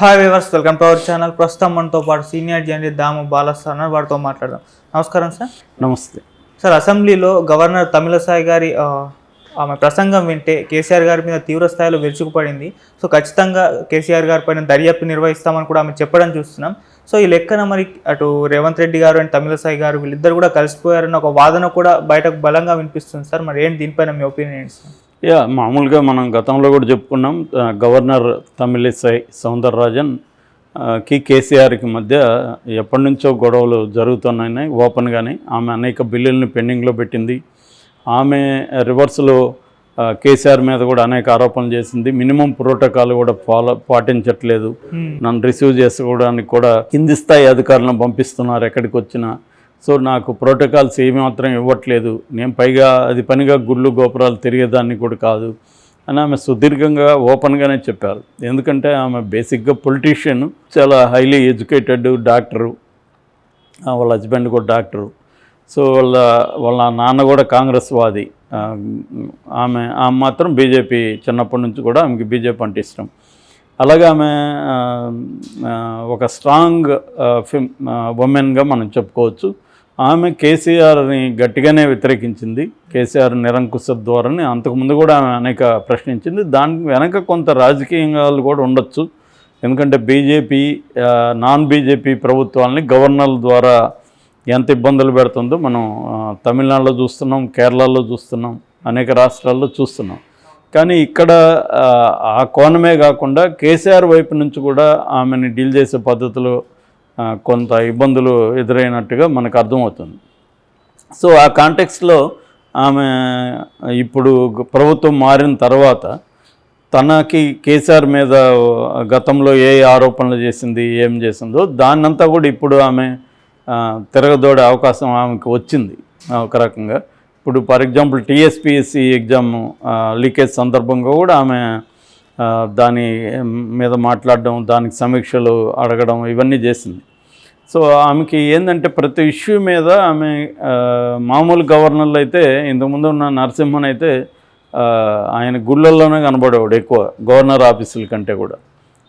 Hi viewers welcome to our channel ప్రస్తుతం మనతో పాటు సీనియర్ జర్నలిస్ట్ దాము బాలస్వామి ఉన్నారు. వారితో మాట్లాడదాం. నమస్కారం సార్. నమస్తే. సార్ అసెంబ్లీలో గవర్నర్ తమిళసాయి గారి ఆమె ప్రసంగం వింటే కేసీఆర్ గారి మీద తీవ్ర స్థాయిలో విరుచుకుపడింది సో ఖచ్చితంగా కేసీఆర్ గారి పైన దర్యాప్తు నిర్వహిస్తామని కూడా ఆమె చెప్పడం చూస్తున్నాం. సో ఈ లెక్కన మరి అటు రేవంత్ రెడ్డి గారు అండ్ తమిళసాయి గారు వీళ్ళిద్దరు కూడా కలిసిపోయారన్న ఒక వాదన కూడా బయటకు బలంగా వినిపిస్తుంది సార్. మరి ఏంటి దీనిపైన మీ ఒపీనియన్ ఏంటి సార్? యా మామూలుగా మనం గతంలో కూడా చెప్పుకున్నాం గవర్నర్ తమిళిసై సౌందరరాజన్కి కేసీఆర్కి మధ్య ఎప్పటి నుంచో గొడవలు జరుగుతున్నాయి ఓపెన్గానే ఆమె అనేక బిల్లుల్ని పెండింగ్లో పెట్టింది. ఆమె రివర్స్లో కేసీఆర్ మీద కూడా అనేక ఆరోపణలు చేసింది. మినిమం ప్రోటోకాల్ కూడా ఫాలో పాటించట్లేదు. నన్ను రిసీవ్ చేసుకోవడానికి కూడా కింది స్థాయి అధికారులను పంపిస్తున్నారు ఎక్కడికి వచ్చినా. సో నాకు ప్రోటోకాల్స్ ఏమాత్రం ఇవ్వట్లేదు. నేను పైగా అది పనిగా గుళ్ళు గోపురాలు తిరిగేదాన్ని కూడా కాదు. అని ఆమె సుదీర్ఘంగా ఓపెన్గానే చెప్పారు. ఎందుకంటే ఆమె బేసిక్గా పొలిటీషియన్ చాలా హైలీ ఎడ్యుకేటెడ్ డాక్టరు. వాళ్ళ హస్బెండ్ కూడా డాక్టరు. సో వాళ్ళ వాళ్ళ నాన్న కూడా కాంగ్రెస్ వాది ఆమె ఆమె మాత్రం బీజేపీ చిన్నప్పటి నుంచి కూడా ఆమెకి బీజేపీ అంటే ఇష్టం. అలాగే ఆమె ఒక స్ట్రాంగ్ ఫిమ్ ఉమెన్గా మనం చెప్పుకోవచ్చు. ఆమె కేసీఆర్ని గట్టిగానే వ్యతిరేకించింది. కేసీఆర్ నిరంకుశ ధోరణి. అంతకుముందు కూడా ఆమె అనేక ప్రశ్నించింది. దాని వెనక కొంత రాజకీయాలు కూడా ఉండొచ్చు. ఎందుకంటే బీజేపీ నాన్ బీజేపీ ప్రభుత్వాలని గవర్నర్ల ద్వారా ఎంత ఇబ్బందులు పెడుతుందో మనం తమిళనాడులో చూస్తున్నాం కేరళలో చూస్తున్నాం అనేక రాష్ట్రాల్లో చూస్తున్నాం. కానీ ఇక్కడ ఆ, కోణమే కాకుండా కేసీఆర్ వైపు నుంచి కూడా ఆమెని డీల్ చేసే పద్ధతిలో కొంత ఇబ్బందులు ఎదురైనట్టుగా మనకు అర్థమవుతుంది. సో ఆ కాంటెక్స్లో ఆమె ఇప్పుడు ప్రభుత్వం మారిన తర్వాత తనకి కేసీఆర్ మీద గతంలో ఏ ఆరోపణలు చేసింది ఏం చేసిందో దాన్నంతా కూడా ఇప్పుడు ఆమె తిరగదోడే అవకాశం ఆమెకు వచ్చింది. ఒక రకంగా. ఇప్పుడు for example TSPSC exam leakage సందర్భంగా కూడా ఆమె దాని మీద మాట్లాడడం దానికి సమీక్షలు అడగడం ఇవన్నీ చేసింది. సో ఆమెకి ఏంటంటే ప్రతి ఇష్యూ మీద ఆమె మామూలు గవర్నర్లు అయితే ఇంతకుముందు ఉన్న నరసింహన్ అయితే ఆయన గుళ్ళల్లోనే కనబడేవాడు ఎక్కువ గవర్నర్ ఆఫీసుల కంటే కూడా.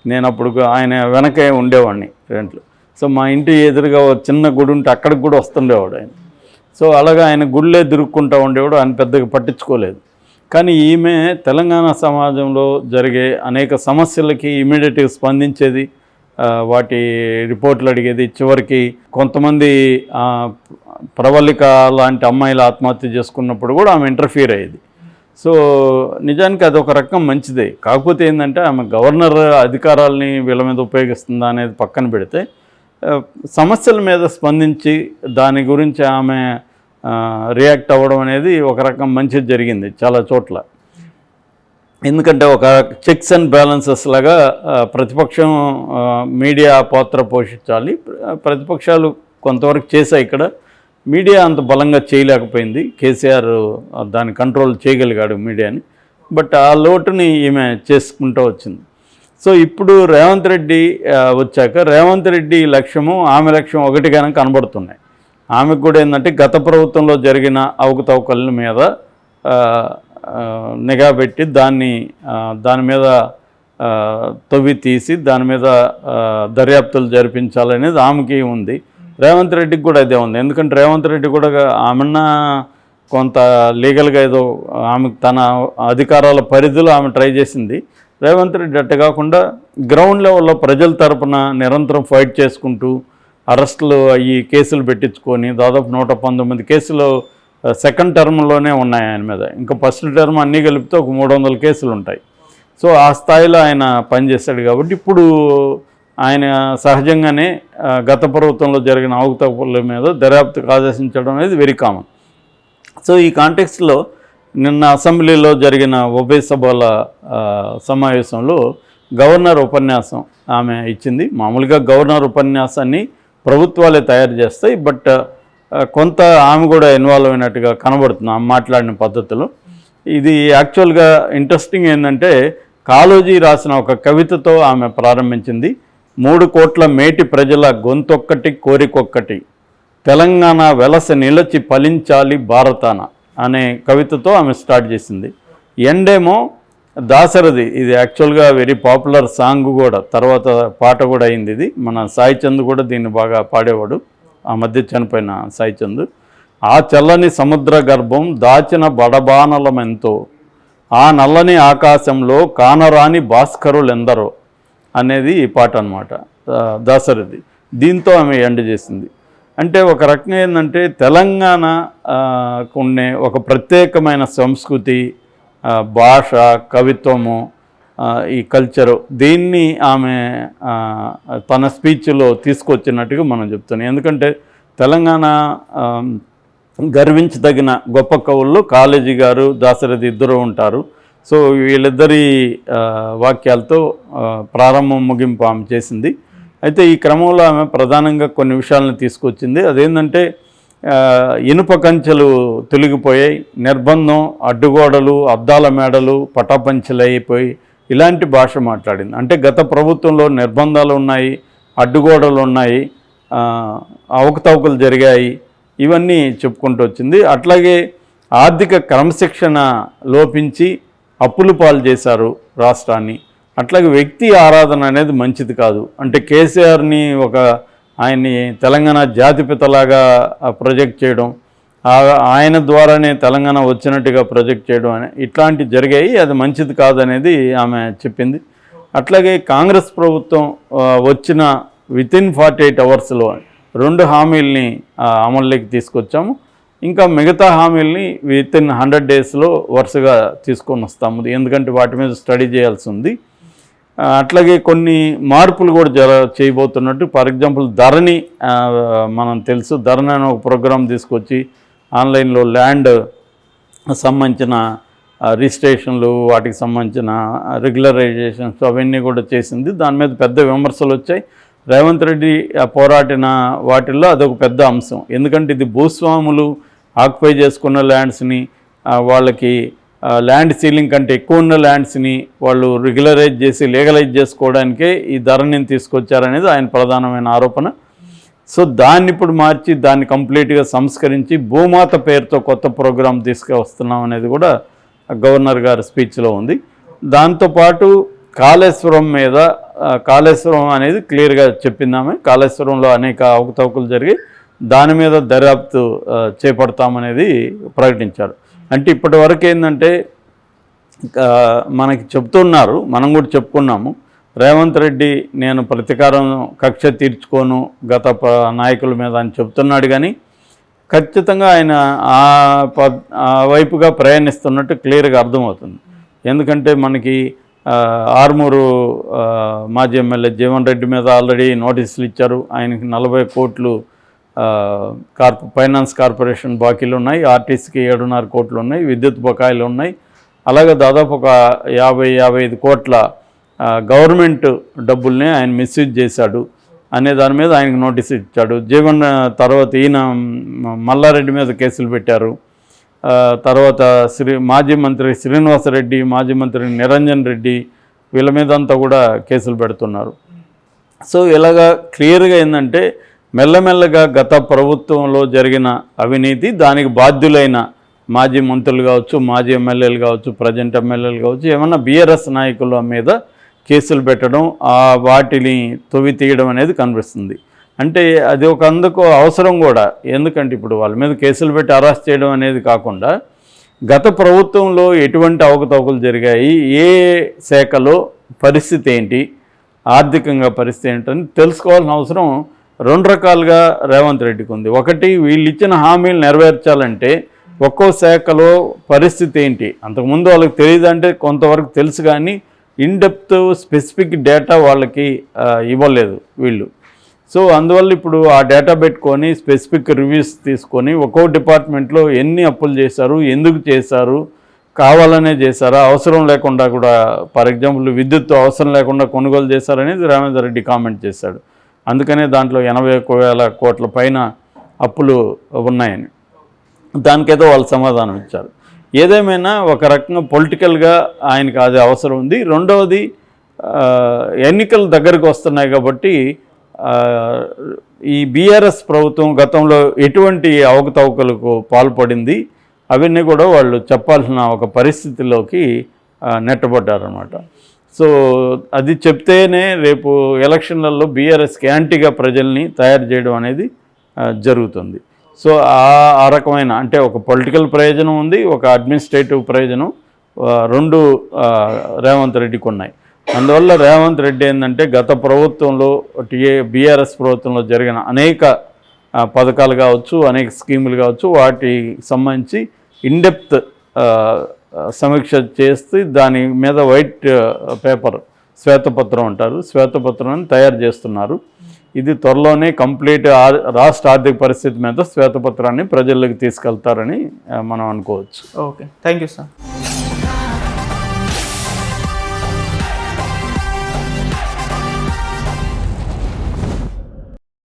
నేను అప్పుడు ఆయన వెనకే ఉండేవాడిని రెంట్లు. సో మా ఇంటి ఎదురుగా చిన్న గుడి ఉంటే అక్కడికి కూడా వస్తుండేవాడు ఆయన. సో అలాగా ఆయన గుళ్ళే దిరుక్కుంటూ ఉండేవాడు ఆయన పెద్దగా పట్టించుకోలేదు. కానీ ఈమె తెలంగాణ సమాజంలో జరిగే అనేక సమస్యలకి ఇమీడియట్గా స్పందించేది వాటి రిపోర్ట్లు అడిగేది. చివరికి కొంతమంది ప్రవళిక లాంటి అమ్మాయిలు ఆత్మహత్య చేసుకున్నప్పుడు కూడా ఆమె ఇంటర్ఫీర్ అయ్యేది. సో నిజానికి అది ఒక రకం మంచిదే. కాకపోతే ఏంటంటే ఆమె గవర్నర్ అధికారాలని వీళ్ళ మీద ఉపయోగిస్తుందా అనేది పక్కన పెడితే సమస్యల మీద స్పందించి దాని గురించి ఆమె రియాక్ట్ అవ్వడం అనేది ఒక రకం మంచిది జరిగింది చాలా చోట్ల. ఎందుకంటే ఒక చెక్స్ అండ్ బ్యాలెన్సెస్ లాగా ప్రతిపక్షం మీడియా పాత్ర పోషించాలి. ప్రతిపక్షాలు కొంతవరకు చేశాయి ఇక్కడ. మీడియా అంత బలంగా చేయలేకపోయింది. కేసీఆర్ దాన్ని కంట్రోల్ చేయగలిగాడు మీడియాని. బట్ ఆ లోటుని ఈమె చేసుకుంటూ వచ్చింది. సో ఇప్పుడు రేవంత్ రెడ్డి వచ్చాక రేవంత్ రెడ్డి లక్ష్యము ఆమె లక్ష్యం ఒకటిగానే కనబడుతున్నాయి. ఆమెకు కూడా ఏంటంటే గత ప్రభుత్వంలో జరిగిన అవకతవకల మీద నిఘా పెట్టి దాన్ని దాని మీద తవ్వి తీసి దాని మీద దర్యాప్తులు జరిపించాలనేది ఆమెకి ఉంది. రేవంత్ రెడ్డికి కూడా అదే ఉంది. ఎందుకంటే రేవంత్ రెడ్డి కూడా ఆమెన్న కొంత లీగల్గా ఏదో ఆమె తన అధికారాల పరిధిలో ఆమె ట్రై చేసింది. రేవంత్ రెడ్డి అట్ట కాకుండా గ్రౌండ్ లెవెల్లో ప్రజల తరపున నిరంతరం ఫైట్ చేసుకుంటూ అరెస్టులు అయ్యి కేసులు పెట్టించుకొని దాదాపు నూట పంతొమ్మిది కేసులు సెకండ్ టర్మ్లోనే ఉన్నాయి ఆయన మీద. ఇంకా ఫస్ట్ టర్మ్ అన్నీ కలిపితే ఒక మూడు వందల కేసులు ఉంటాయి సో ఆ స్థాయిలో ఆయన పనిచేశాడు కాబట్టి ఇప్పుడు ఆయన సహజంగానే గత ప్రభుత్వంలో జరిగిన అవకతవకల మీద దర్యాప్తుకు ఆదేశించడం అనేది వెరీ కామన్. సో ఈ కాంటెక్స్ట్లో నిన్న అసెంబ్లీలో జరిగిన ఉభయ సభల సమావేశంలో గవర్నర్ ఉపన్యాసం ఆమె ఇచ్చింది. మామూలుగా గవర్నర్ ఉపన్యాసాన్ని ప్రభుత్వాలే తయారు చేస్తాయి. బట్ కొంత ఆమె కూడా ఇన్వాల్వ్ అయినట్టుగా కనబడుతుంది ఆమె మాట్లాడిన పద్ధతిలో. ఇది యాక్చువల్గా ఇంట్రెస్టింగ్ ఏంటంటే కాళోజీ రాసిన ఒక కవితతో ఆమె ప్రారంభించింది. మూడు కోట్ల మేటి ప్రజల గొంతొక్కటి కోరికొక్కటి. తెలంగాణ వెలస నిలచి ఫలించాలి భారతాన అనే కవితతో ఆమె స్టార్ట్ చేసింది. ఎండేమో దాసరథి ఇది యాక్చువల్గా వెరీ పాపులర్ సాంగ్ కూడా. తర్వాత పాట కూడా అయింది ఇది. మన సాయి చంద్ కూడా దీన్ని బాగా పాడేవాడు. ఆ మధ్య చనిపోయిన సాయిచంద్. ఆ చల్లని సముద్ర గర్భం దాచిన బడబానలమెంతో ఆ నల్లని ఆకాశంలో కానరాని భాస్కరులెందరో అనేది ఈ పాట అనమాట దాసరథి దీంతో ఆమె ఎండ్ చేసింది. అంటే ఒక రకంగా ఏంటంటే తెలంగాణ ఉండే ఒక ప్రత్యేకమైన సంస్కృతి భాష కవిత్వము ఈ కల్చరు దీన్ని ఆమె తన స్పీచ్లో తీసుకొచ్చినట్టుగా మనం చెప్తున్నాం. ఎందుకంటే తెలంగాణ గర్వించదగిన గొప్ప కవుల్లో కాలేజీ గారు దాశరథి ఇద్దరు ఉంటారు. సో వీళ్ళిద్దరి వాక్యాలతో ప్రారంభం ముగింపు ఆమె చేసింది. అయితే ఈ క్రమంలో ఆమె ప్రధానంగా కొన్ని విషయాలను తీసుకొచ్చింది. అదేంటంటే ఇనుప కంచెలు తొలగిపోయాయి నిర్బంధం అడ్డుగోడలు అద్దాల మేడలు పటాపంచలు అయిపోయి ఇలాంటి భాష మాట్లాడింది. అంటే గత ప్రభుత్వంలో నిర్బంధాలు ఉన్నాయి అడ్డుగోడలు ఉన్నాయి అవకతవకలు జరిగాయి ఇవన్నీ చెప్పుకుంటూ వచ్చింది. అట్లాగే ఆర్థిక క్రమశిక్షణ లోపించి అప్పులు పాలు చేశారు రాష్ట్రాన్ని. అట్లాగే వ్యక్తి ఆరాధన అనేది మంచిది కాదు. అంటే కేసీఆర్ని ఒక ఆయన్ని తెలంగాణ జాతిపితలాగా ప్రొజెక్ట్ చేయడం ఆయన ద్వారానే తెలంగాణ వచ్చినట్టుగా ప్రొజెక్ట్ చేయడం అని ఇట్లాంటి జరిగాయి. అది మంచిది కాదనేది ఆమె చెప్పింది. అట్లాగే కాంగ్రెస్ ప్రభుత్వం వచ్చిన విత్ ఇన్ ఫార్టీ ఎయిట్ అవర్స్లో రెండు హామీల్ని అమల్లోకి తీసుకొచ్చాము. ఇంకా మిగతా హామీల్ని విత్ ఇన్ హండ్రెడ్ డేస్లో వరుసగా తీసుకొని వస్తాము. ఎందుకంటే వాటి మీద స్టడీ చేయాల్సి ఉంది. అట్లాగే కొన్ని మార్పులు కూడా జర చేయబోతున్నట్టు ఫర్ ఎగ్జాంపుల్ ధరని మనం తెలుసు ధరని ఒక ప్రోగ్రాం తీసుకొచ్చి ఆన్లైన్లో ల్యాండ్ సంబంధించిన రిజిస్ట్రేషన్లు వాటికి సంబంధించిన రెగ్యులరైజేషన్స్ అవన్నీ కూడా చేసింది. దాని మీద పెద్ద విమర్శలు వచ్చాయి. రేవంత్ రెడ్డి ఆ, వాటిల్లో అదొక పెద్ద అంశం. ఎందుకంటే ఇది భూస్వాములు ఆక్యుపై చేసుకున్న ల్యాండ్స్ని వాళ్ళకి ల్యాండ్ సీలింగ్ కంటే ఎక్కువ ఉన్న ల్యాండ్స్ని వాళ్ళు రెగ్యులరైజ్ చేసి లీగలైజ్ చేసుకోవడానికే ఈ ధరని తీసుకొచ్చారనేది ఆయన ప్రధానమైన ఆరోపణ. సో దాన్ని ఇప్పుడు మార్చి దాన్ని కంప్లీట్గా సంస్కరించి భూమాత పేరుతో కొత్త ప్రోగ్రాం తీసుకువస్తున్నాం అనేది కూడా గవర్నర్ గారి స్పీచ్లో ఉంది. దాంతోపాటు కాళేశ్వరం మీద కాళేశ్వరం అనేది క్లియర్గా చెప్పిందామే కాళేశ్వరంలో అనేక అవకతవకలు జరిగి దాని మీద దర్యాప్తు చేపడతామనేది ప్రకటించారు. అంటే ఇప్పటి వరకు ఏంటంటే మనకి చెప్తున్నారు మనం కూడా చెప్పుకున్నాము. రేవంత్ రెడ్డి నేను ప్రతీకారం కక్ష తీర్చుకోను గత నాయకుల మీద అని చెప్తున్నాడు కానీ ఖచ్చితంగా ఆయన ఆ ప ఆ వైపుగా ప్రయాణిస్తున్నట్టు క్లియర్గా అర్థమవుతుంది. ఎందుకంటే మనకి ఆర్మూరు మాజీ ఎమ్మెల్యే జీవన్ రెడ్డి మీద ఆల్రెడీ నోటీసులు ఇచ్చారు. ఆయనకి నలభై కోట్లు కార్పొ ఫైనాన్స్ కార్పొరేషన్ బాకీలు ఉన్నాయి. ఆర్టీసీకి ఏడున్నర కోట్లు ఉన్నాయి. విద్యుత్ బకాయిలు ఉన్నాయి. అలాగే దాదాపు ఒక యాభై యాభై ఐదు కోట్ల గవర్నమెంట్ డబ్బుల్ని ఆయన మిస్యూజ్ చేశాడు అనే దాని మీద ఆయనకు నోటీస్ ఇచ్చాడు. జీవన్ తర్వాత ఈయన మల్లారెడ్డి మీద కేసులు పెట్టారు. తర్వాత శ్రీ మాజీ మంత్రి శ్రీనివాసరెడ్డి మాజీ మంత్రి నిరంజన్ రెడ్డి వీళ్ళ మీద అంతా కూడా కేసులు పెడుతున్నారు. సో ఇలాగా క్లియర్గా ఏంటంటే మెల్లమెల్లగా గత ప్రభుత్వంలో జరిగిన అవినీతి దానికి బాధ్యులైన మాజీ మంత్రులు కావచ్చు మాజీ ఎమ్మెల్యేలు కావచ్చు ప్రజెంట్ ఎమ్మెల్యేలు కావచ్చు ఏమన్నా బీఆర్ఎస్ నాయకుల మీద కేసులు పెట్టడం ఆ వాటిని తొవి తీయడం అనేది కనిపిస్తుంది. అంటే అది ఒక అందుకు అవసరం కూడా. ఎందుకంటే ఇప్పుడు వాళ్ళ మీద కేసులు పెట్టి అరెస్ట్ చేయడం అనేది కాకుండా గత ప్రభుత్వంలో ఎటువంటి అవకతవకలు జరిగాయి ఏ శాఖలో పరిస్థితి ఏంటి ఆర్థికంగా పరిస్థితి ఏంటని తెలుసుకోవాల్సిన అవసరం రెండు రకాలుగా రేవంత్ రెడ్డికి ఉంది. ఒకటి వీళ్ళు ఇచ్చిన హామీలు నెరవేర్చాలంటే ఒక్కో శాఖలో పరిస్థితి ఏంటి? అంతకుముందు వాళ్ళకి తెలియదు అంటే కొంతవరకు తెలుసు కానీ ఇన్ డెప్త్ స్పెసిఫిక్ డేటా వాళ్ళకి ఇవ్వలేదు వీళ్ళు. సో అందువల్ల ఇప్పుడు ఆ డేటా పెట్టుకొని స్పెసిఫిక్ రివ్యూస్ తీసుకొని ఒక్కో డిపార్ట్మెంట్లో ఎన్ని అప్పులు చేశారు ఎందుకు చేశారు కావాలనే చేశారా అవసరం లేకుండా కూడా ఫర్ ఎగ్జాంపుల్ విద్యుత్ అవసరం లేకుండా కొనుగోలు చేశారనేది రామేందర్ రెడ్డి కామెంట్ చేశాడు. అందుకనే దాంట్లో ఎనభై ఒక్క వేల కోట్ల పైన అప్పులు ఉన్నాయని. దానికేదో వాళ్ళు సమాధానం ఇచ్చారు. ఏదేమైనా ఒక రకంగా పొలిటికల్గా ఆయనకి అది అవసరం ఉంది. రెండవది ఎన్నికలు దగ్గరకు వస్తున్నాయి కాబట్టి ఈ బీఆర్ఎస్ ప్రభుత్వం గతంలో ఎటువంటి అవకతవకలకు పాల్పడింది? అవన్నీ కూడా వాళ్ళు చెప్పాల్సిన ఒక పరిస్థితిలోకి నెట్టబడ్డారనమాట సో అది చెప్తేనే రేపు ఎలక్షన్లలో బీఆర్ఎస్కి యాంటీగా ప్రజల్ని తయారు చేయడం అనేది జరుగుతుంది. సో ఆ రకమైన అంటే ఒక పొలిటికల్ ప్రయోజనం ఉంది ఒక అడ్మినిస్ట్రేటివ్ ప్రయోజనం రెండు రేవంత్ రెడ్డికి ఉన్నాయి. అందువల్ల రేవంత్ రెడ్డి ఏంటంటే గత ప్రభుత్వంలో టీఏ బీఆర్ఎస్ ప్రభుత్వంలో జరిగిన అనేక పథకాలు కావచ్చు అనేక స్కీములు కావచ్చు వాటికి సంబంధించి ఇన్డెప్త్ సమీక్ష చేసి దాని మీద వైట్ పేపర్ శ్వేతపత్రం అంటారు. శ్వేతపత్రాన్ని తయారు చేస్తున్నారు. ఇది త్వరలోనే కంప్లీట్ రాష్ట్ర ఆర్థిక పరిస్థితి మీద శ్వేతపత్రాన్ని ప్రజల్లోకి తీసుకెళ్తారని మనం అనుకోవచ్చు. ఓకే. Thank you sir.